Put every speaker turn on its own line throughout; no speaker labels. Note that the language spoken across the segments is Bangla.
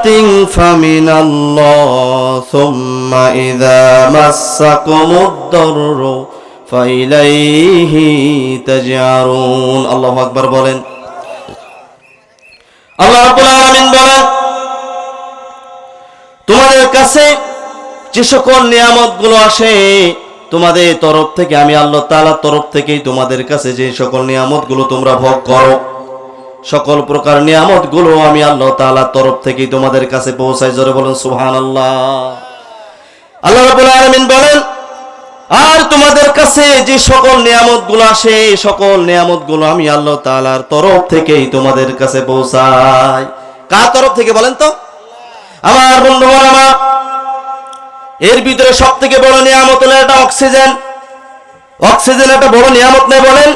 رحمة فمن الله ثم إذا مسكم الضر فإليه تجعرون الله أكبر বলেন আল্লাহ রাব্বুল আলামিন বলেন তোমাদের কাছে যে সকল নিয়ামত গুলো আসে তোমাদের তরফ থেকে আমি আল্লাহ তাআলার তরফ থেকেই তোমাদের কাছে যে সকল নিয়ামত গুলো তোমরা ভোগ করো সকল প্রকার নিয়ামতগুলো আমি আল্লাহ তাআলার তরফ থেকেই তোমাদের কাছে পৌঁছাই। জোরে বলেন, সুবহানাল্লাহ। আল্লাহ রাব্বুল আলামিন বলেন, আর তোমাদের কাছে যে সকল নিয়ামতগুলো আসে সকল নিয়ামতগুলো আমি আল্লাহ তাআলার তরফ থেকেই তোমাদের কাছে পৌঁছাই। কার তরফ থেকে বলেন তো? আমার বন্ধুগণ, আমার এর ভিতরে সব থেকে বড় নিয়ামত হলো এটা অক্সিজেন। অক্সিজেন একটা বড় নিয়ামত নেই বলেন।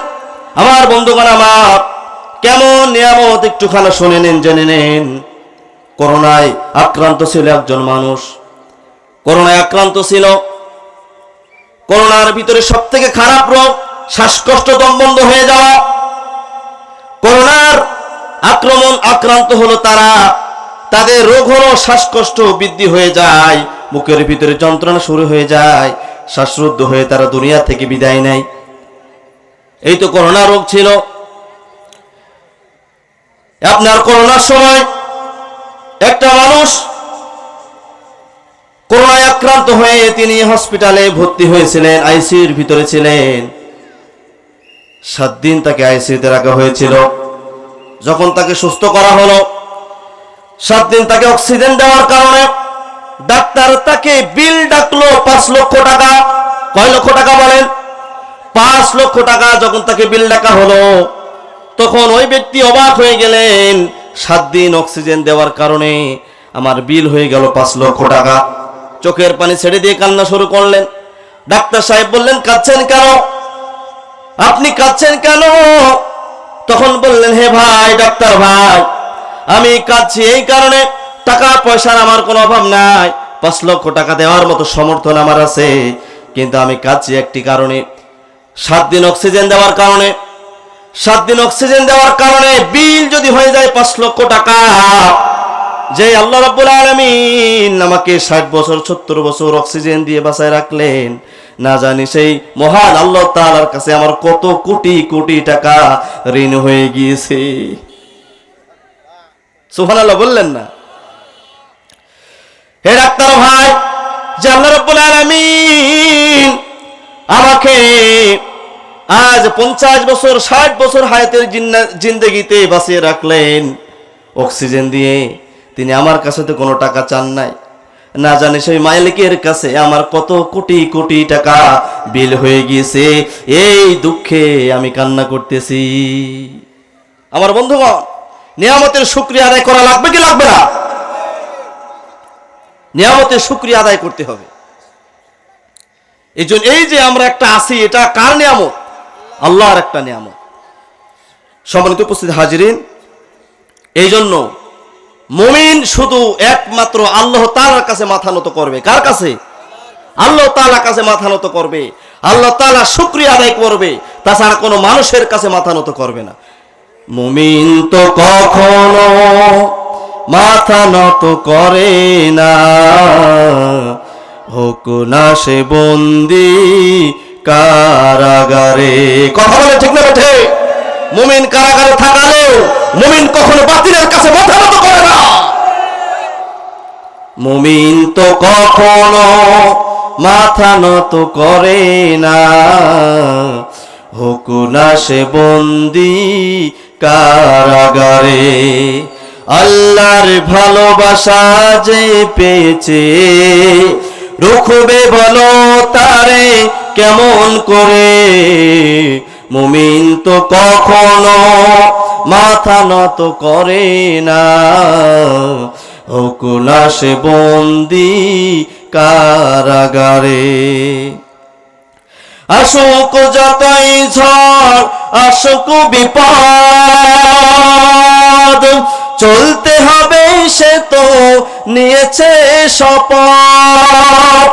আমার বন্ধুগণ, আমার কেমন নিয়ামত একটুখানি শুনে নিন, জেনে নিন। করোনায় আক্রান্ত ছিল একজন মানুষ। করোনায় আক্রান্ত ছিল। করোনার ভিতরে সব থেকে খারাপ রোগ, শ্বাসকষ্ট, দম বন্ধ হয়ে যাওয়া। করোনার আক্রমণ আক্রান্ত হলো তারা। তাদের রোগ হলো শ্বাসকষ্ট বৃদ্ধি হয়ে যায়, মুখের ভিতরে যন্ত্রণা শুরু হয়ে যায়, শ্বাসরুদ্ধ হয়ে তারা দুনিয়া থেকে বিদায় নেয়। এই তো করোনা রোগ ছিল। আপনার করোনার সময় একটা মানুষ করোনায় আক্রান্ত হয়ে তিনি হসপিটালে ভর্তি হয়েছিলেন, আইসিইউর ভিতরে ছিলেন। সাত দিন তাকে আইসিইউতে রাখা হয়েছিল। যখন তাকে সুস্থ করা হলো, সাত দিন তাকে অক্সিজেন দেওয়ার কারণে ডাক্তার তাকে বিল ডাকলো পাঁচ লক্ষ টাকা। কয় লক্ষ টাকা বলেন? পাঁচ লক্ষ টাকা যখন তাকে বিল ডাকা হলো তখন ওই ব্যক্তি অবাক হয়ে গেলেন, সাত দিন অক্সিজেন দেওয়ার কারণে আমার বিল হয়ে গেল পাঁচ লক্ষ টাকা। চোখের পানি ছেড়ে দিয়ে কান্না শুরু করলেন। ডাক্তার সাহেব বললেন, কাঁদছেন কেন? আপনি কাঁদছেন কেন? তখন বললেন, হে ভাই, ডাক্তার ভাই, আমি কাঁদছি এই কারণে টাকা পয়সার আমার কোনো অভাব নাই। পাঁচ লক্ষ টাকা দেওয়ার মতো সমর্থন আমার আছে, কিন্তু আমি কাঁদছি একটি কারণে। সাত দিন অক্সিজেন দেওয়ার কারণে সাত দিন অক্সিজেন দেওয়ার কারণে বিল যদি হয়ে যায় পাঁচ লক্ষ টাকা। যে আল্লাহ রাব্বুল আলামিন আমাকে ষাট বছর, সত্তর বছর অক্সিজেন দিয়ে বাঁচায় রাখলেন, না জানি সেই মহান আল্লাহ তাআলার কাছে আমার কত কোটি কোটি টাকা ঋণ হয়ে গিয়েছে। সুবহানাল্লাহ, বললেন না? হে ডাক্তার ভাই, যে আল্লাহ রাব্বুল আলামিন আমাকে আজ পঞ্চাশ বছর, ষাট বছর হায়াতের জিন্দেগিতে বাঁচিয়ে রাখলেন। অক্সিজেন দিয়ে তিনি আমার কাছে তো কোনো টাকা চান নাই। না জানি সেই মালিকের কাছে আমার কত কোটি কোটি টাকা বিল হয়ে গিয়েছে। এই দুঃখে আমি কান্না করতেছি। আমার বন্ধুগণ, নিয়ামতের শুক্রিয়া আদায় করা লাগবে কি লাগবে না? নিয়ামতের শুক্রিয়া আদায় করতে হবে। এই এই যে আমরা একটা আছি, এটা কার নিয়ামত? আল্লাহর একটা নিয়ামত। সম্মানিত উপস্থিত হাজিরিন এই জন্য মুমিন শুধু একমাত্র আল্লাহ তাআলার কাছে মাথা নত করবে। কার কাছে? আল্লাহ তাআলার কাছে মাথা নত করবে। আল্লাহ তালা শুকরিয়া আদায় করবে। তাছাড়া কোনো মানুষের কাছে মাথা নত করবে না। মুমিন তো কখনো মাথা নত করে না। হোক না সে বন্দি কারাগারে। কথা বলে ঠিক না বেঠে মুমিন কারাগারে থাকালেও মুমিন কখনো বাতিলের কাছে মাথা নত করে না। মুমিন তো কখনো মাথা নত করে না। হোক না সে বন্দি কারাগারে। আল্লাহর ভালোবাসা যে পেয়েছে, রুখবে বলো তারে কেমন করে? মুমিন তো কখনো মাথা নত করে না। হকুলা সে বন্দি কারাগারে। আসুক যতই ঝড়, আসুক বিপদ, চলতে হবে সে তো নিয়েছে শপথ।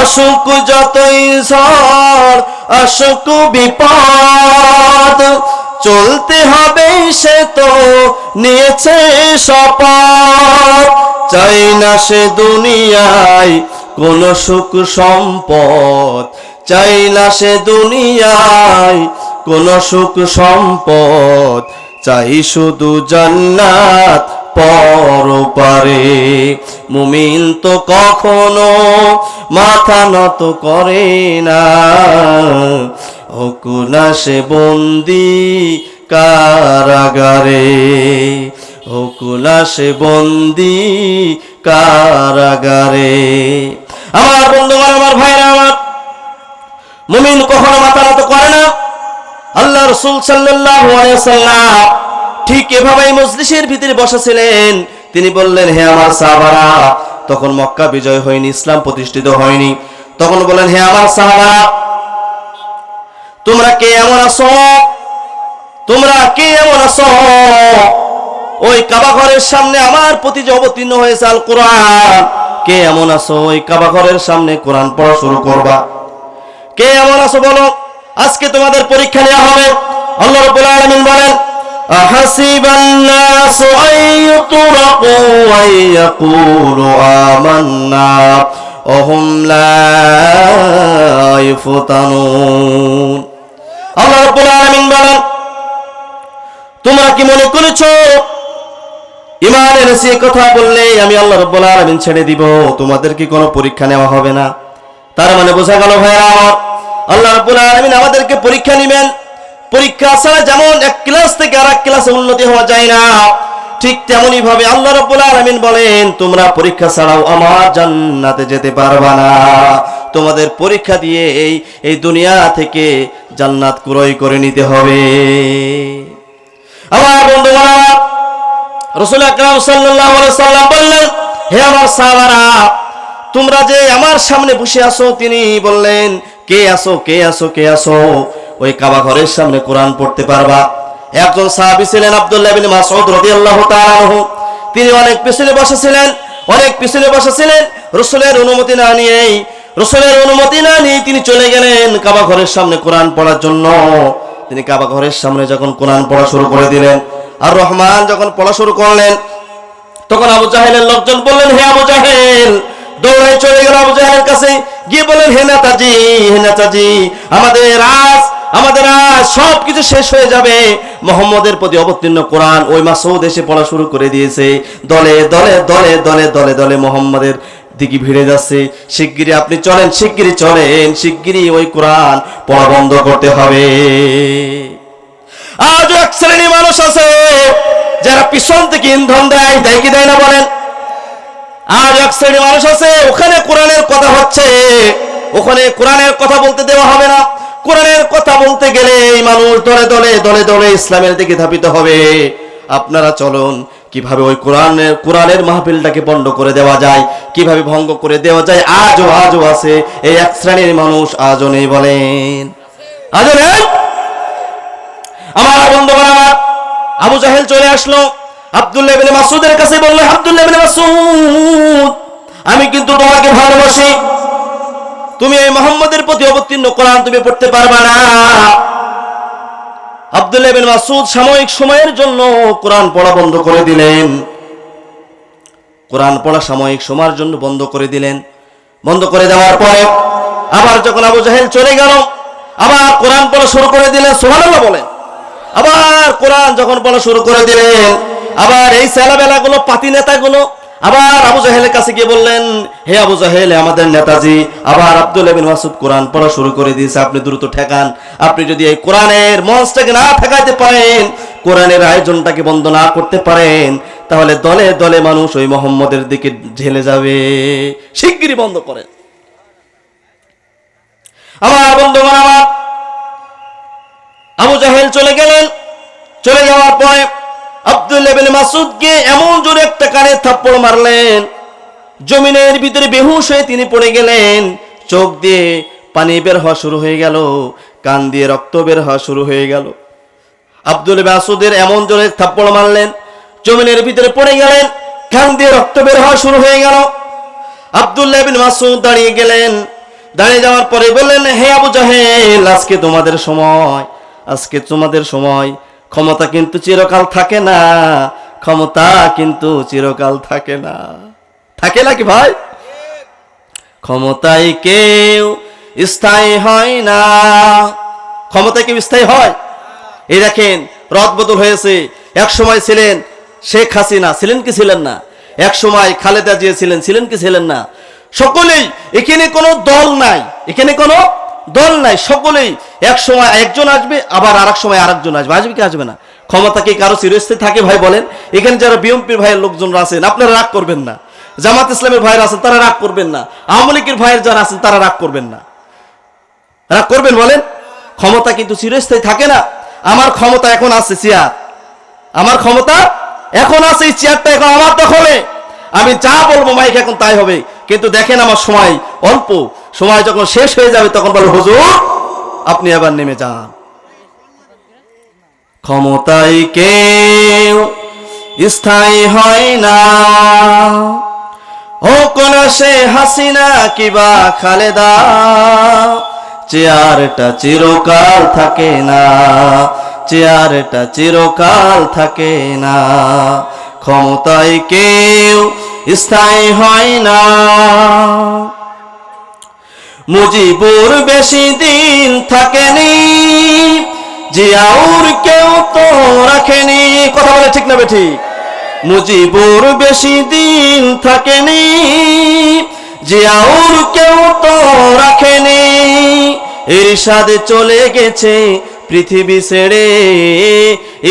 আসুক যতই ঝড় আসুক বিপদ, চলতে হবে সে তো নিয়েছে শপথ। চাই না সে দুনিয়ায় কোন সুখ সম্পদ। চাই না সে দুনিয়ায় কোন সুখ সম্পদ। চাই শুধু জান্নাত পরপারে মুমিন তো কখনো মাথা নত করে না। হকুনা সে বন্দি কারাগারে। হকুনা সে বন্দি কারাগারে। আমার বন্ধুগণ, আমার ভাইরা, আমার মুমিন কখনো মাথা নত করে না। আল্লাহ রসুল আলাইহি সাল্লাম ঠিক এভাবেই মজলিসের ভিতরে বসেছিলেন। তিনি বললেন, হে আমার সাহাবারা, তখন মক্কা বিজয় হয়নি, ইসলাম প্রতিষ্ঠিত হয়নি। তখন বললেন, হে আমার সাহাবারা, তোমরা কে এমন আছো? তোমরা কে এমন আছো? ওই কাবা ঘরের সামনে আমার প্রতি যে অবতীর্ণ হয়েছে আল কোরআন কে এমন আছো? ওই কাবা ঘরের সামনে কোরআন পড়া শুরু করবা। কে এমন আছো বলো? আজকে তোমাদের পরীক্ষা নেওয়া হবে। আল্লাহ রাব্বুল আলামিন বলেন أحسب الناس أن يتركوا أن يقولوا آمنا وهم لا يفتنون আল্লাহ রাব্বুল আলামিন বলেন তোমরা কি মনে করেছো ইমান এনেছি এই কথা বললে আমি আল্লাহ রাব্বুল আলামিন ছেড়ে দিব তোমাদের কি কোনো পরীক্ষা নেওয়া হবে না তার মানে বোঝা গেল ভাইরা আমার আল্লাহ রাব্বুল আলামিন আমাদেরকে পরীক্ষা নেবেন পরীক্ষা ছাড়া যেমন এক ক্লাস থেকে আর এক ক্লাসে উন্নতি হওয়া যায় না, ঠিক তেমনি ভাবে আল্লাহ রাব্বুল আলামিন বলেন, তোমরা পরীক্ষা ছাড়াও আমার জান্নাতে যেতে পারবা না। তোমাদের পরীক্ষা দিয়ে এই এই দুনিয়া থেকে জান্নাত ক্রয় করে নিতে হবে। আমার বন্ধুগণ, রসুল আকরাম সাল্লাম বললেন, হে আমার সাহাবারা, তোমরা যে আমার সামনে বসে আছো, তিনি বললেন, কে আসো কে আসো কে আসো ওই কাবা ঘরের সামনে কোরআন পড়তে পারবা। একজন সাহাবী ছিলেন আব্দুল্লাহ বিন মাসউদ রাদিয়াল্লাহু তাআলা আনহু। তিনি অনেক পিছনে বসেছিলেন অনেক পিছনে বসেছিলেন রসুলের অনুমতি না নিয়েই, রসুলের অনুমতি না নিয়ে তিনি চলে গেলেন কাবা ঘরের সামনে কোরআন পড়ার জন্য। তিনি কাবা ঘরের সামনে যখন কোরআন পড়া শুরু করে দিলেন, আর রহমান যখন পড়া শুরু করলেন, তখন আবু জাহেলের লোকজন বললেন, হে আবু জাহেল দৌড়ে চলে গেল আবু জাহেলের কাছে। গিয়ে বললেন, হে নেতাজি হে নেতাজি, আমাদের আজ আমাদের আজ সব কিছু শেষ হয়ে যাবে। মোহাম্মদের প্রতি অবতীর্ণ কোরআন ওই মাসুদ দেশে পড়া শুরু করে দিয়েছে। দলে দলে দলে দলে দলে দলে মোহাম্মদের দিকে ভিড়ে যাচ্ছে। শিগগিরই আপনি চলেন, শিগগিরই চলেন, শিগগিরই ওই কোরআন পড়া বন্ধ করতে হবে। আজ এক শ্রেণি মানুষ আছে, যারা পিছন থেকে ইন্ধন দেয় দেয় কি দেয় না বলেন? আজ এক শ্রেণি মানুষ আছে, ওখানে কোরআনের কথা হচ্ছে, ওখানে কোরআনের কথা বলতে দেওয়া হবে না। কোরআনের কথা বলতে গেলে এই মানুষ দলে দলে দলে দলে ইসলামের দিকে ধাপিত হবে। আপনারা চলুন, কীভাবে ওই কোরআনের কোরআনের মাহফিলটাকে বন্ধ করে দেওয়া যায়, কীভাবে ভঙ্গ করে দেওয়া যায়, আজও আজও আছে এই এক শ্রেণির মানুষ, আজও নেই বলেন। আজও নেই? আমার বন্ধুগণ, আমার আবু জাহেল চলে আসলো। আব্দুল্লাহ ইবনে মাসুদের কাছে বলল আব্দুল্লাহ ইবনে মাসুদ আমি কিন্তু তোমাকে ভালোবাসি। তুমি এই মোহাম্মদের প্রতি অবতীর্ণ, কোরআন তুমি পড়তে পারবে না। আব্দুল্লাহ ইবনে মাসুদ সাময়িক সময়ের জন্য কোরআন পড়া বন্ধ করে দিলেন। কোরআন পড়া সাময়িক সময়ের জন্য বন্ধ করে দিলেন। বন্ধ করে দেওয়ার পরে আবার যখন আবু জাহেল চলে গেল, আবার কোরআন পড়া শুরু করে দিলেন, সুবহানাল্লাহ বলেন। আবার কোরআন যখন পড়া শুরু করে দিলেন, আবার এই ছেলেবেলাগুলো, পাতি নেতাগুলো আবার আবু জাহেলের কাছে গিয়ে বললেন, হে আবু জাহেল আমাদের নেতাজি, আবার আব্দুল বিন মাসুদ কোরআন পড়া শুরু করে দিয়েছে, আপনি দ্রুত ঠেকান। আপনি যদি এই কোরআনের মঞ্চটাকে না ঠেকাইতে পারেন, কোরআনের আয়োজনটাকে বন্ধ না করতে পারেন, তাহলে দলে দলে মানুষ ওই মোহাম্মদের দিকে ঢেলে যাবে। শিগগিরই বন্ধ করেন। আমার বন্ধুগণ আমার আবু জাহেল চলে গেলেন। চলে যাওয়ার পরে আব্দুল্লাহ মাসুদকে এমন জোরে একটা কানে থাপ্পড় মারলেন। জমিনের ভিতরে বেহুশ হয়ে তিনি পড়ে গেলেন। চোখ দিয়ে পানি বের হওয়া শুরু হয়ে গেল, কান দিয়ে রক্ত বের হওয়া শুরু হয়ে গেল। আব্দুল মাসুদের এমন জোরে থাপ্পড় মারলেন, জমিনের ভিতরে পড়ে গেলেন, কান দিয়ে রক্ত বের হওয়া শুরু হয়ে গেল। মাসুদ দাঁড়িয়ে গেলেন। দাঁড়িয়ে যাওয়ার পরে বললেন, হে আবু জাহেল, আজকে তোমাদের সময়, আজকে তোমাদের সময় ক্ষমতা কিন্তু চিরকাল থাকে না। ক্ষমতা কিন্তু চিরকাল থাকে না। থাকে নাকি ভাই? ক্ষমতায় কেউ স্থায়ী হয় না। ক্ষমতায় কেউ স্থায়ী হয়? এই দেখেন, রদ বদল হয়েছে। এক সময় ছিলেন শেখ হাসিনা। ছিলেন কি ছিলেন না? এক সময় খালেদা জিয়া ছিলেন। ছিলেন কি ছিলেন না? সকলেই এখানে কোনো দল নাই। এখানে কোনো দল নাই, সকলেই এক সময় একজন আসবে, আবার আরেক সময় আরেকজন আসবে। আসবে কি আসবে না? ক্ষমতা কি কারও চিরস্থায়ী থাকে ভাই বলেন? এখানে যারা বিএমপির ভাইয়ের লোকজনরা আছেন, আপনারা রাগ করবেন না। জামাত ইসলামের ভাইয়ের আছেন, তারা রাগ করবেন না। আওয়ামী লীগের ভাইয়ের যারা আছেন, তারা রাগ করবেন না। রাগ করবেন বলেন? ক্ষমতা কিন্তু চিরস্থায়ী থাকে না। আমার ক্ষমতা এখন আছে, চেয়ার। আমার ক্ষমতা এখন আছে, এই চেয়ারটা এখন আমার দখলে। আমি যা বলব, মাইক এখন তাই হবে। কিন্তু দেখেন আমার সময় অল্প। সময় যখন শেষ হয়ে যাবে, তখন বলব হুজুর, আপনি আবার নেমে যান। ক্ষমতায় কেউ স্থায়ী হয় না। ও কোন সে হাসিনা কিবা খালেদা? চেয়ারটা চিরকাল থাকে না। চেয়ারটা চিরকাল থাকে না। ক্ষমতায় কেউ স্থায়ী হয় না। মুজিবুর বেশি দিন থাকেনি, জিয়াউর কেউ তো রাখেনি। কথা বলে ঠিক না বেঠিক মুজিবুর বেশি দিন থাকেনি, জিয়াউর কেউ তো রাখেনি। ইরশাদে চলে গেছে পৃথিবী ছেড়ে।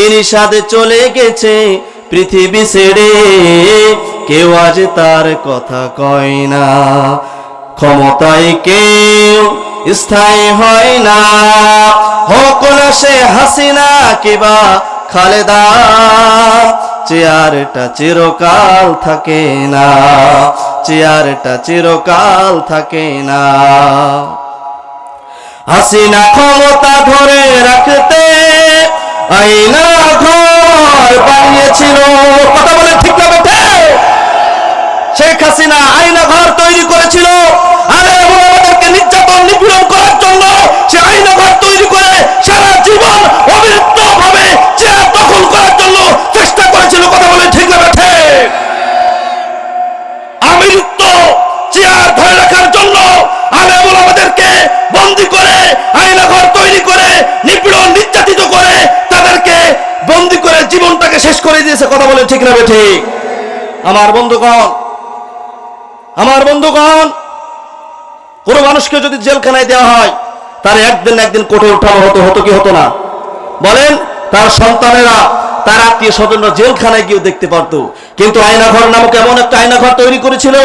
ইরশাদে চলে গেছে পৃথিবী ছেড়ে। কেউ আজ তার কথা কয় না। ক্ষমতায় কেউ স্থায়ী হয় না। হোক না সে হাসিনা কিবা খালেদা, চেয়ারটা চিরকাল থাকে না। চেয়ারটা চিরকাল থাকে না। হাসিনা ক্ষমতা ধরে রাখতে আইনা ঘর বানিয়েছিল। কথা বলে ঠিক না শেখ হাসিনা আইনা ঘর তৈরি করেছিল। আরে আমাদেরকে নির্যাতন নিপীড়ন করার জন্য সে আইনা ঘর তৈরি করে সারা জীবন অবিরত ভাবে চেয়ার দখল করার জন্য চেষ্টা করেছিল। কথা বলে ঠিক আমিরত্ব চেয়ার ধরে রাখার জন্য করে তৈরি করে, নিপীড়ন নির্যাতিত করে তাদেরকে বন্দি করে জীবনটাকে শেষ করে দিয়েছে। কথা বলে ঠিক না ঠিক আমার বন্ধুগণ আমার বন্ধুগণ, কোন মানুষকে যদি জেলখানায় দেওয়া হয়, তার একদিন একদিন কোর্টে উঠানো হতো হতো কি হতো না? বলেন, তার সন্তানেরা, তার আত্মীয় স্বজনরা জেলখানায় গিয়ে দেখতে পারতো। কিন্তু আয়নাঘর নামক এমন একটা আয়নাঘর তৈরি করেছিল,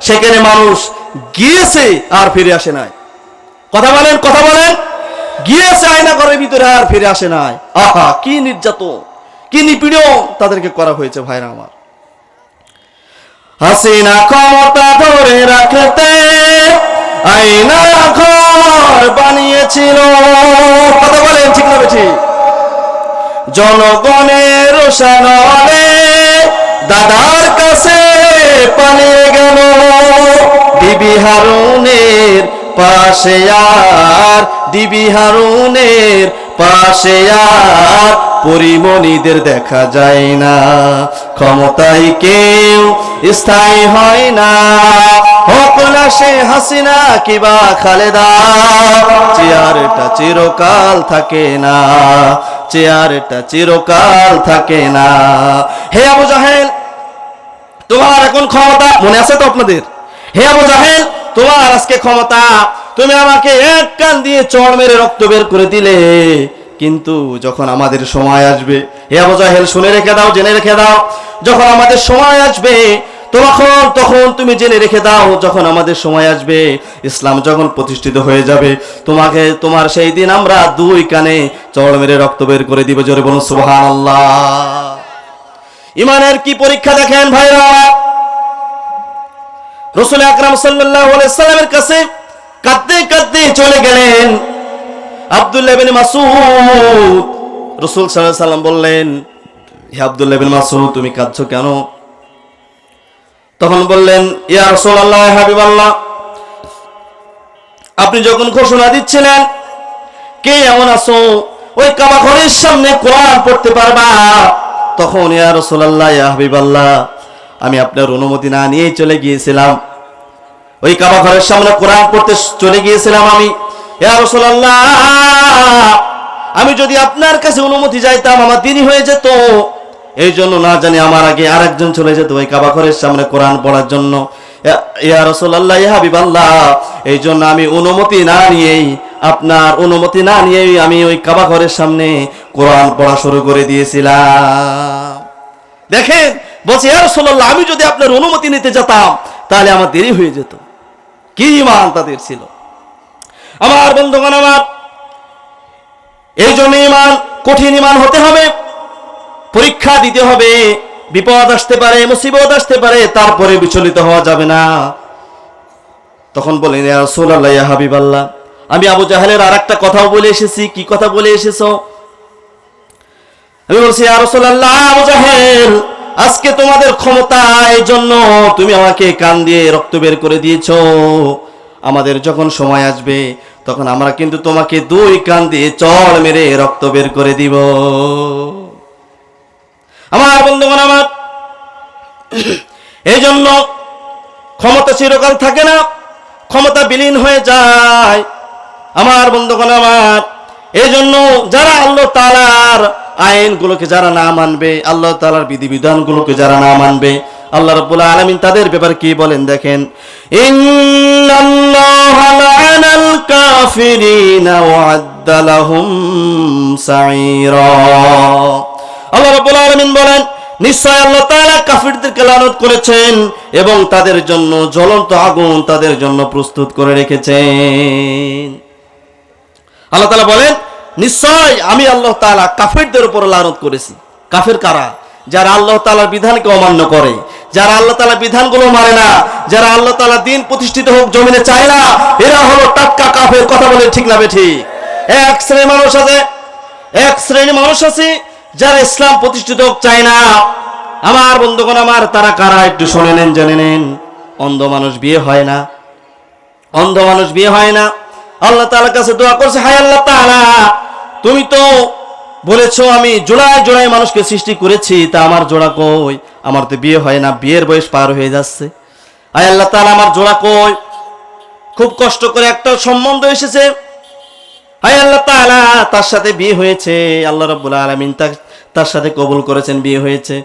সেখানে মানুষ গিয়েছে আর ফিরে আসে নাই। কথা বলেন কথা বলেন। গিয়েছে আয়নাঘরের ভিতরে আর ফিরে আসে নাই। আহা, কি নির্যাতন, কি নিপীড়ন তাদেরকে করা হয়েছে ভাইরা আমার। হাসিনা ক্ষমতা ধরে রাখতে আইনা ঘর বানিয়েছিল। কথা বলেন ঠিক না বেঠি? জনগণের রোশানলে দাদার কাছে পালিয়ে গেল। ডিবি হারুনের পাশে আর, ডিবি হারুনের পাশে আর, পরিমণিদের দেখা যায় না। ক্ষমতায় কেউ স্থায়ী হয় না। হোক না সে হাসিনা কিবা খালেদা? চেয়ারটা চিরকাল থাকে না। চেয়ারটা চিরকাল থাকে না। হে আবু জাহেল, তোমার এখন ক্ষমতা মনে আছে তো আপনাদের? হে আবু জাহেল, তোমার আজকে ক্ষমতা। তুমি আমাকে এক কান দিয়ে চড় মেরে রক্ত বের করে দিলে। কিন্তু যখন আমাদের সময় আসবে, হে আবু জাহেল, শুনে রেখে দাও, জেনে রেখে দাও, যখন আমাদের সময় আসবে, তখন তখন তুমি জেনে রেখে দাও, যখন আমাদের সময় আসবে, ইসলাম যখন প্রতিষ্ঠিত হয়ে যাবে, তোমাকে, তোমার সেই দিন আমরা দুই কানে চড় মেরে রক্ত বের করে দিব, জোরে বলুন, সুবহানাল্লাহ। ইমানের কি পরীক্ষা দেখেন ভাইরা? রসুল আকরাম আলাইহি সাল্লামের কাছে কাঁদতে কাঁদতে চলে গেলেন। আব্দুল্লাহ বিন মাসুদ রসুল সাল্লাল্লাহু সাল্লাম বললেন, হে আব্দুল্লাহ বিন মাসুদ তুমি কাঁদছো কেন? তখন বললেন, ইয়া রাসূলুল্লাহ হাবিবাল্লাহ, আপনি যখন ঘোষণা দিচ্ছিলেন, কে এমন আসো ওই কাবা ঘরের সামনে কোরআন পড়তে পারবা? তখন, ইয়া রসোল্লাহ ইয়া হাবিবাল্লাহ, আমি আপনার অনুমতি না নিয়েই চলে গিয়েছিলাম। ওই কাবা ঘরের সামনে কোরআন পড়তে চলে গিয়েছিলাম আমি। আমি যদি আপনার কাছে অনুমতি চাইতাম, আমার দেরি হয়ে যেত। এই জন্য না জানি আমার আগে আরেকজন চলে যেত ওই কাবা ঘরের সামনে কোরআন পড়ার জন্য। ইয়া- রাসূলুল্লাহ, ইয়া হাবিবাল্লাহ এই জন্য আমি অনুমতি না নিয়েই, আপনার অনুমতি না নিয়েই আমি ওই কাবা ঘরের সামনে কোরআন পড়া শুরু করে দিয়েছিলাম। দেখেন, বলছে, ইয়া রাসূলুল্লাহ, আমি যদি আপনার অনুমতি নিতে যেতাম, তাহলে আমার দেরি হয়ে যেত। কি ইমান তাদের ছিল? আমার বন্ধুগণ, আমার। এই জন্য ইমান কঠিন ইমান হতে হবে। পরীক্ষা দিতে হবে। বিপদ আসতে পারে, মুসিবত আসতে পারে, তারপরে বিচলিত হওয়া যাবে না। তখন বলেন ইয়া হাবিবাল্লাহ, আমি আবু জাহেলের আর একটা কথাও বলে এসেছি। কি কথা বলে এসেছ? আমি বলছি, ইয়া রাসূলুল্লাহ, আবু জাহেল, আজকে তোমাদের ক্ষমতা এই জন্য তুমি আমাকে কান দিয়ে রক্ত বের করে দিয়েছ। আমাদের যখন সময় আসবে, তখন আমরা কিন্তু তোমাকে দুই কান দিয়ে চড় মেরে রক্ত বের করে দিব। আমার বন্ধুগণ, আমার এই জন্য ক্ষমতা চিরকাল থাকে না, ক্ষমতা বিলীন হয়ে যায়। আমার বন্ধুগণ, আমার এই জন্য যারা আল্লাহ তালার আইনগুলোকে যারা না মানবে, আল্লাহ তালার বিধিবিধানগুলোকে যারা না মানবে আল্লাহ রব্বুল আলমিন তাদের ব্যাপারে কি বলেন দেখেন কাফিরিনা ওয়া'আদ্দা লাহুম সাঈরা। আল্লাহ আলামিন বলেন, নিশ্চয় আল্লাহ তাআলা কাফিরদেরকে লানত করেছেন এবং তাদের জন্য জ্বলন্ত আগুন তাদের জন্য প্রস্তুত করে রেখেছেন। আল্লাহ তাআলা বলেন, নিশ্চয় আমি আল্লাহ তাআলা কাফিরদের উপর লানত করেছি। কাফের কারা? যারা আল্লাহ তাআলার বিধানকে অমান্য করে, যারা আল্লাহ তাআলার বিধানগুলো মানে না, যারা আল্লাহ তালা দিন প্রতিষ্ঠিত হোক জমিনে চায় না, এরা হলো টাটকা কাফের কথা বলে ঠিক না ঠিক এক শ্রেণির মানুষ আছে, এক শ্রেণির মানুষ আছে, যারা ইসলাম প্রতিষ্ঠিত হোক চায় না। আমার বন্ধুগণ আমার, তারা কারা একটু শুনে নেন, জেনে নেন। অন্ধ মানুষ বিয়ে হয় না। অন্ধ মানুষ বিয়ে হয় না। আল্লাহ তাআলার কাছে দোয়া করছে, হায় আল্লাহ তাআলা, তুমি তো বলেছ আমি জোড়ায় জোড়ায় মানুষকে সৃষ্টি করেছি, তা আমার জোড়া কই? আমার তো বিয়ে হয় না, বিয়ের বয়স পার হয়ে যাচ্ছে। হায় আল্লাহ তাআলা, আমার জোড়া কই? খুব কষ্ট করে একটা সম্বন্ধ এসেছে। হায় আল্লাহ তাআলা, তার সাথে বিয়ে হয়েছে। আল্লাহ রাব্বুল আলামিন তার সাথে কবুল করেছেন, বিয়ে হয়েছে।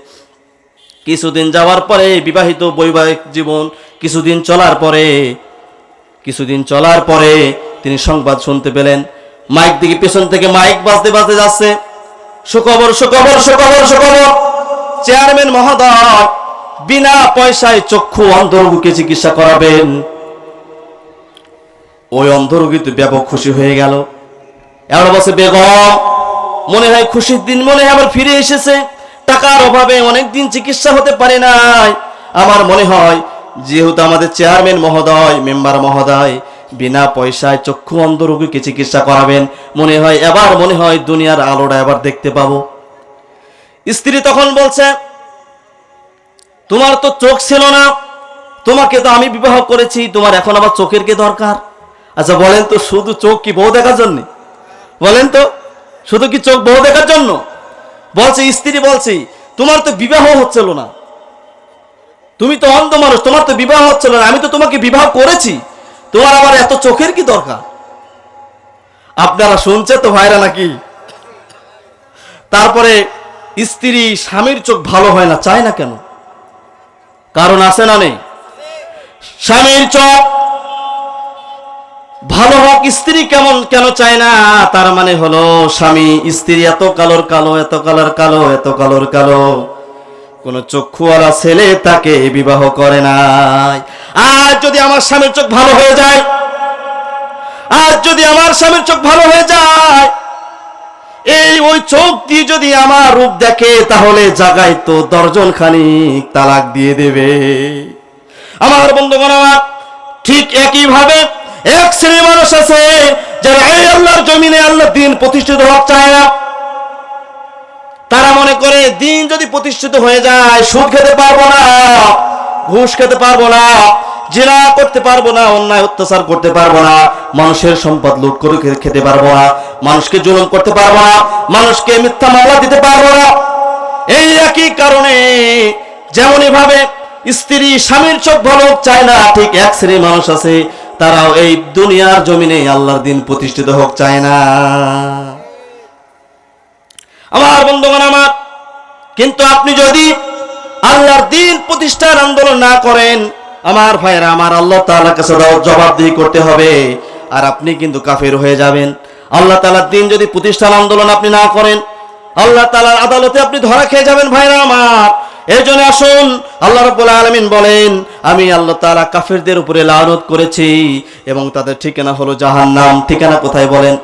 কিছুদিন যাওয়ার পরে বিবাহিত বৈবাহিক জীবন, কিছুদিন চলার পরে, কিছুদিন চলার পরে তিনি সংবাদ শুনতে পেলেন। মাইক দিকে পেছন থেকে মাইক বাজতে বাজতে যাচ্ছে। সুখবর সুখবর সুখবর সুখবর। চেয়ারম্যান মহোদয়, বিনা পয়সায় চক্ষু অন্ধরোগীকে চিকিৎসা করাবেন। ওই অন্ধরোগী তো ব্যাপক খুশি হয়ে গেল। এবার বসে বেগম, মনে হয় খুশির দিন মনে হয় আবার ফিরে এসেছে। টাকার অভাবে অনেক দিন চিকিৎসা হতে পারে নাই। আমার মনে হয়, যেহেতু আমাদের চেয়ারম্যান মহোদয়, মেম্বার মহোদয় বিনা পয়সায় চক্ষু অন্ধ রোগীকে চিকিৎসা করাবেন? মনে হয় এবার, মনে হয় দুনিয়ার আলোটা এবার দেখতে পাবো। স্ত্রী তখন বলছে, তোমার তো চোখ ছিল না, তোমাকে তো আমি বিবাহ করেছি, তোমার এখন আবার চোখের কি দরকার? আচ্ছা বলেন তো, শুধু চোখ কি বউ দেখার জন্য? বলেন তো, শুধু কি চোখ বউ দেখার জন্য? বলছে, স্ত্রী বলছি, তোমার তো বিবাহ হচ্ছিল না। তুমি তো অন্ধ মানুষ, তোমার তো বিবাহ হচ্ছিল না, আমি তো তোমাকে বিবাহ করেছি। তোমার আবার এত চোখের কি দরকার? আপনারা শুনছে তো ভাইরা নাকি? তারপরে স্ত্রী, স্বামীর চোখ ভালো হয় না, চায় না কেন? কারণ আছে না নেই। স্বামীর চোখ ভালো হোক, স্ত্রী কেমন কেন চায় না? তার মানে হলো, স্বামী, স্ত্রী এত কালোর কালো, এত কালার কালো, এত কালোর কালো। কোন চক্ষুওয়ালা ছেলে তাকে বিবাহ করে নাই। আর যদি আমার স্বামীর চোখ ভালো হয়ে যায়, আর যদি আমার স্বামীর চোখ ভালো হয়ে যায়, এই ওই চোখ দিয়ে যদি আমার রূপ দেখে, তাহলে জাগায় তো দর্জন খানিক তালাক দিয়ে দেবে। আমার বন্ধুগণ, আমার ঠিক একই ভাবে এক শ্রেণির মানুষ আছে, যারা এই আল্লাহর জমিনে আল্লাহ দিন প্রতিষ্ঠিত হওয়া চায় না। তারা মনে করে, দিন যদি প্রতিষ্ঠিত হয়ে যায়, সুদ খেতে পারব না, ঘুষ খেতে পারব না, জিনা করতে পারব না, অন্যায় অত্যাচার করতে পারব না, মানুষের সম্পদ লুট করে খেতে পারব না, মানুষকে জুলুম করতে পারব না, মানুষকে মিথ্যা মামলা দিতে পারব না। এই একই কারণে যেমনই ভাবে স্ত্রী, স্বামীর চোখ ভালো চায় না, ঠিক এক শ্রেণির মানুষ আছে, তারাও এই দুনিয়ার জমিনে আল্লাহর দিন প্রতিষ্ঠিত হোক চায় না। আমার বন্ধুগণ আমার, কিন্তু আপনি যদি আল্লাহর দিন প্রতিষ্ঠার আন্দোলন না করেন, আমার ভাইয়েরা, আমার আল্লাহ তাআলার কাছে জবাবদিহি করতে হবে, আর আপনি কিন্তু কাফের হয়ে যাবেন। আল্লাহ তাআলার দিন যদি প্রতিষ্ঠান আন্দোলন আপনি না করেন, আল্লাহ তাআলার আদালতে আপনি ধরা খেয়ে যাবেন ভাইরা আমার। এই জন্য আসুন, আল্লাহ রাব্বুল আলামিন বলেন, আমি আল্লাহ তাআলা কাফেরদের উপরে লানত করেছি, এবং তাদের ঠিকানা হলো জাহান্নাম। ঠিকানা কোথায় বলেন?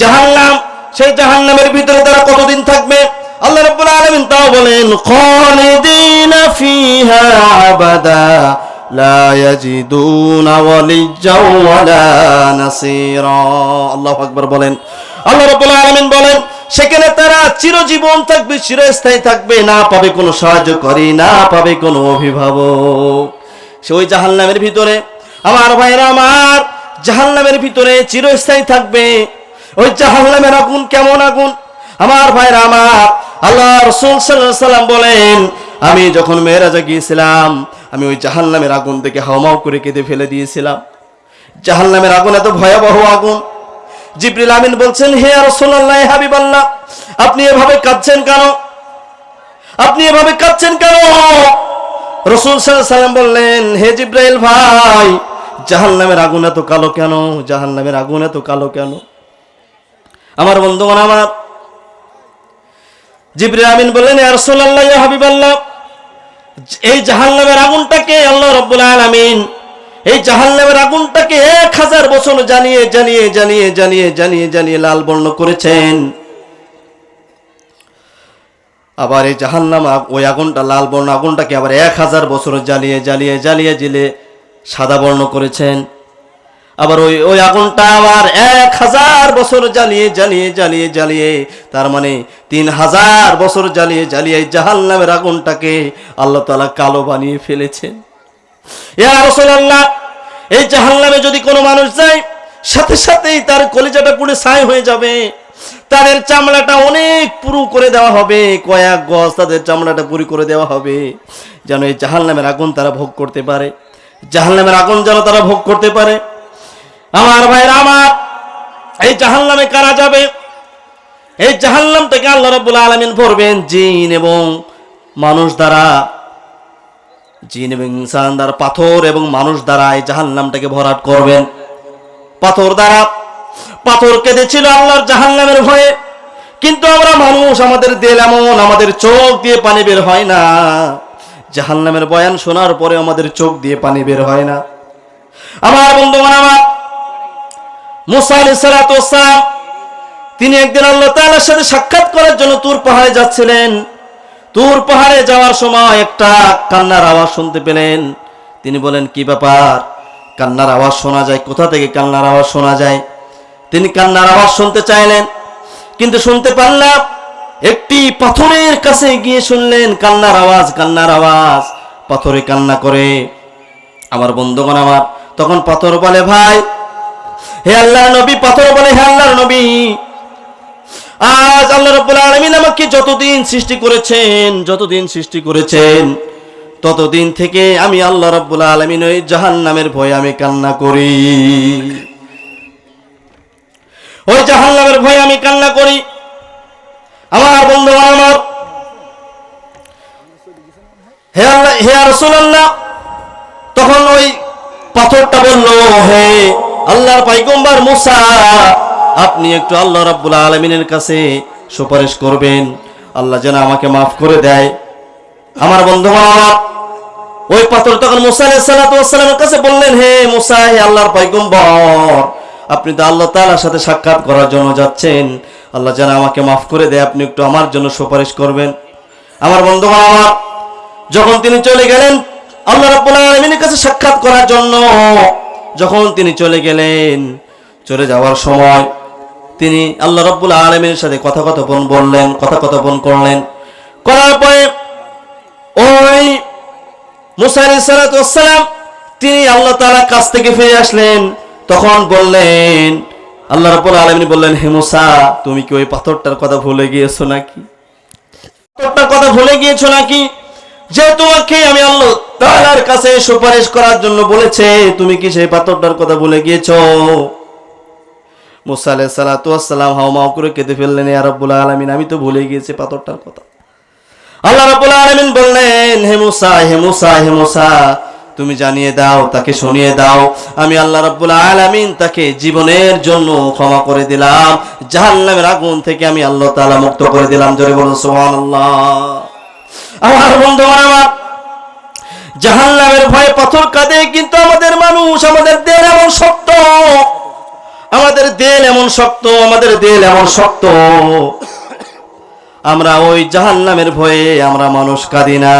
জাহান্নাম সেই জাহান্নামের ভিতরে তারা কতদিন থাকবে? আল্লাহ রাব্বুল আলামিন তাও বলেন, খালিদিনা ফিহা আবাদা, লা ইয়াজিদুনা ওয়ালিজ্জা ওয়ালা নাসীরা। আল্লাহু আকবার বলেন। আল্লাহ রাব্বুল আলামিন বলেন, সেখানে তারা চিরজীবন থাকবে, চিরস্থায়ী থাকবে, না পাবে কোনো সাহায্যকারী না পাবে কোনো অভিভাবক। সে ওই জাহান্নামের ভিতরে, আমার ভাইরা, আমার জাহান্নামের ভিতরে চিরস্থায়ী থাকবে ওই জাহান্নামের আগুন, কেমন আগুন? আমার ভাইরা আমার, আল্লাহ রসুল সাল্লাম বলেন, আমি যখন মেয়েরাজা গিয়েছিলাম, আমি ওই জাহান্নামের আগুন থেকে হাওমাও করে কেঁদে ফেলে দিয়েছিলাম। জাহান্নামের আগুন এত ভয়াবহ আগুন। জিবরিল আমিন বলছেন, হে রাসূলুল্লাহ হাবিবাল্লাহ, আপনি এভাবে কাঁদছেন কেন? আপনি এভাবে কাঁদছেন কেন? রসুল সাল্লাম বললেন, হে জিব্রাইল ভাই, জাহান্নামের আগুন এত কালো কেন? জাহান্নামের আগুন এত কালো কেন? আমার বন্ধুগণ, আমার। জিবরিল আমিন বললেন রাসূলুল্লাহ, ইয়া হাবিবাল্লাহ, এই জাহান্নামের আগুনটাকে আল্লাহ রব্বুল আলামিন, এই জাহান্নামের আগুনটাকে এক হাজার বছর জানিয়ে জানিয়ে জানিয়ে জানিয়ে জানিয়ে জানিয়ে লাল বর্ণ করেছেন। আবার এই জাহান্নাম ওই আগুনটা লাল বর্ণ আগুনটাকে আবার এক হাজার বছর জ্বালিয়ে জ্বালিয়ে জ্বালিয়ে জিলে সাদা বর্ণ করেছেন। আবার ওই ওই আগুনটা আবার এক হাজার বছর জ্বালিয়ে জ্বালিয়ে জ্বালিয়ে জ্বালিয়ে, তার মানে তিন হাজার বছর জ্বালিয়ে জ্বালিয়ে এই জাহান্নামের আগুনটাকে আল্লাহ তাআলা কালো বানিয়ে ফেলেছেন। এই জাহান্নামে যদি কোনো মানুষ যায়, সাথে সাথেই তার কলিজাটা পুড়ে ছাই হয়ে যাবে। তাদের চামড়াটা অনেক পুরু করে দেওয়া হবে, কয়েক গজ তাদের চামড়াটা পুরি করে দেওয়া হবে, যেন এই জাহান্নামের আগুন তারা ভোগ করতে পারে। জাহান্নামের আগুন যেন তারা ভোগ করতে পারে। আমার ভাইরা আমার। এই জাহান্নামে কারা যাবে? এই জাহান্নাম থেকে আল্লাহ রাব্বুল আলামিন ভরবেন জিন এবং মানুষ দ্বারা। জিন এবং ইনসান দ্বারা, পাথর এবং মানুষ দ্বারা এই জাহান্নামটাকে ভরাট করবেন। পাথর দ্বারা। পাথর কেঁদেছিল আল্লাহর জাহান্নামের ভয়ে। কিন্তু আমরা মানুষ, আমাদের দেল এমন, আমাদের চোখ দিয়ে পানি বের হয় না। জাহান্নামের বয়ান শোনার পরে আমাদের চোখ দিয়ে পানি বের হয় না। আমার বন্ধুগণ, আমার মুসা তিনি একদিন আল্লাহ তাআলার সাথে সাক্ষাৎ করার জন্য তুর পাহাড়ে যাচ্ছিলেন। তুর পাহাড়ে যাওয়ার সময় একটা কান্নার আওয়াজ শুনতে পেলেন। তিনি বলেন, কি ব্যাপার? কান্নার আওয়াজ শোনা যায়? কোথা থেকে কান্নার আওয়াজ শোনা যায়? তিনি কান্নার আওয়াজ শুনতে চাইলেন, কিন্তু শুনতে পারলাম একটি পাথরের কাছে গিয়ে শুনলেন, কান্নার আওয়াজ কান্নার আওয়াজ, পাথরে কান্না করে। আমার বন্ধুগণ আমার, তখন পাথর বলে, ভাই হে আল্লাহর নবী পাথর বলে হে আল্লাহর নবী। আজ আল্লাহ রাব্বুল আলামিন আমাকে যতদিন সৃষ্টি করেছেন, যতদিন সৃষ্টি করেছেন, ততদিন থেকে আমি আল্লাহ রাব্বুল আলামিন ওই জাহান্নামের ভয়ে আমি কান্না করি। ওই জাহান্নামের ভয়ে আমি কান্না করি। আমার বন্ধু আমার, হে আল্লাহ, হে রাসূলুল্লাহ, তখন ওই পাথরটা বলল, হে আল্লাহর পাইগম্বার মুসা, আপনি একটু আল্লাহ রাব্বুল আলমিনের কাছে সুপারিশ করবেন। আল্লাহ যেন আমাকে মাফ করে দেয়। আমার বন্ধু ওই পাথর তখন মুসা কাছে বললেন, হে মুসা, হে আল্লাহর পাইগম্বর, আপনি তো আল্লাহ তাআলার সাথে সাক্ষাৎ করার জন্য যাচ্ছেন। আল্লাহ যেন আমাকে মাফ করে দেয়, আপনি একটু আমার জন্য সুপারিশ করবেন। আমার বন্ধু আমার যখন তিনি চলে গেলেন, আল্লাহ রাব্বুল আলামিনের কাছে সাক্ষাৎ করার জন্য যখন তিনি চলে গেলেন, চলে যাওয়ার সময় তিনি আল্লাহ রাব্বুল আলামিনের সাথে কথা কথোপন বললেন, কথা কথোপন করলেন। করার পরে ওই মুসা আলাইহিস সালাতু ওয়াসসালাম তিনি আল্লাহ তাআলার কাছ থেকে ফিরে আসলেন। তখন বললেন, আল্লাহ রাব্বুল আলামিন বললেন হেমুসা তুমি কি ওই পাথরটার কথা ভুলে গিয়েছো নাকি? পাথরটার কথা ভুলে গিয়েছো নাকি? যে তোমাকে আমি আল্লাহ তাআলার কাছে সুপারিশ করার জন্য বলেছে, তুমি কি সেই পাথরটার কথা ভুলে গিয়েছো? মুসা আলাইহিস সালাতু ওয়াসসালাম হাওমাও করে কেঁদে ফেললেন, ইয়া রাব্বুল আলামিন, আমি তো ভুলে গিয়েছি পাথরটার কথা। আল্লাহ রাব্বুল আলামিন বললেন, হে মুসা হে মুসা হে মুসা, তুমি জানিয়ে দাও, তাকে শুনিয়ে দাও। আমি আল্লাহ রাব্বুল আলামিন তাকে জীবনের জন্য ক্ষমা করে দিলাম। জাহান্নামের আগুন থেকে আমি আল্লাহ তাআলা মুক্ত করে দিলাম। জোরে বলুন, সুবহানাল্লাহ। আমার বন্ধু, আমার জাহান্নামের ভয়ে পাথর কাঁদে, কিন্তু আমাদের মানুষ, আমাদের দেন এমন শক্ত। আমাদের দেন এমন শক্ত, আমাদের দেন এমন শক্ত। আমরা ওই জাহান্নামের ভয়ে আমরা মানুষ কাঁদি না।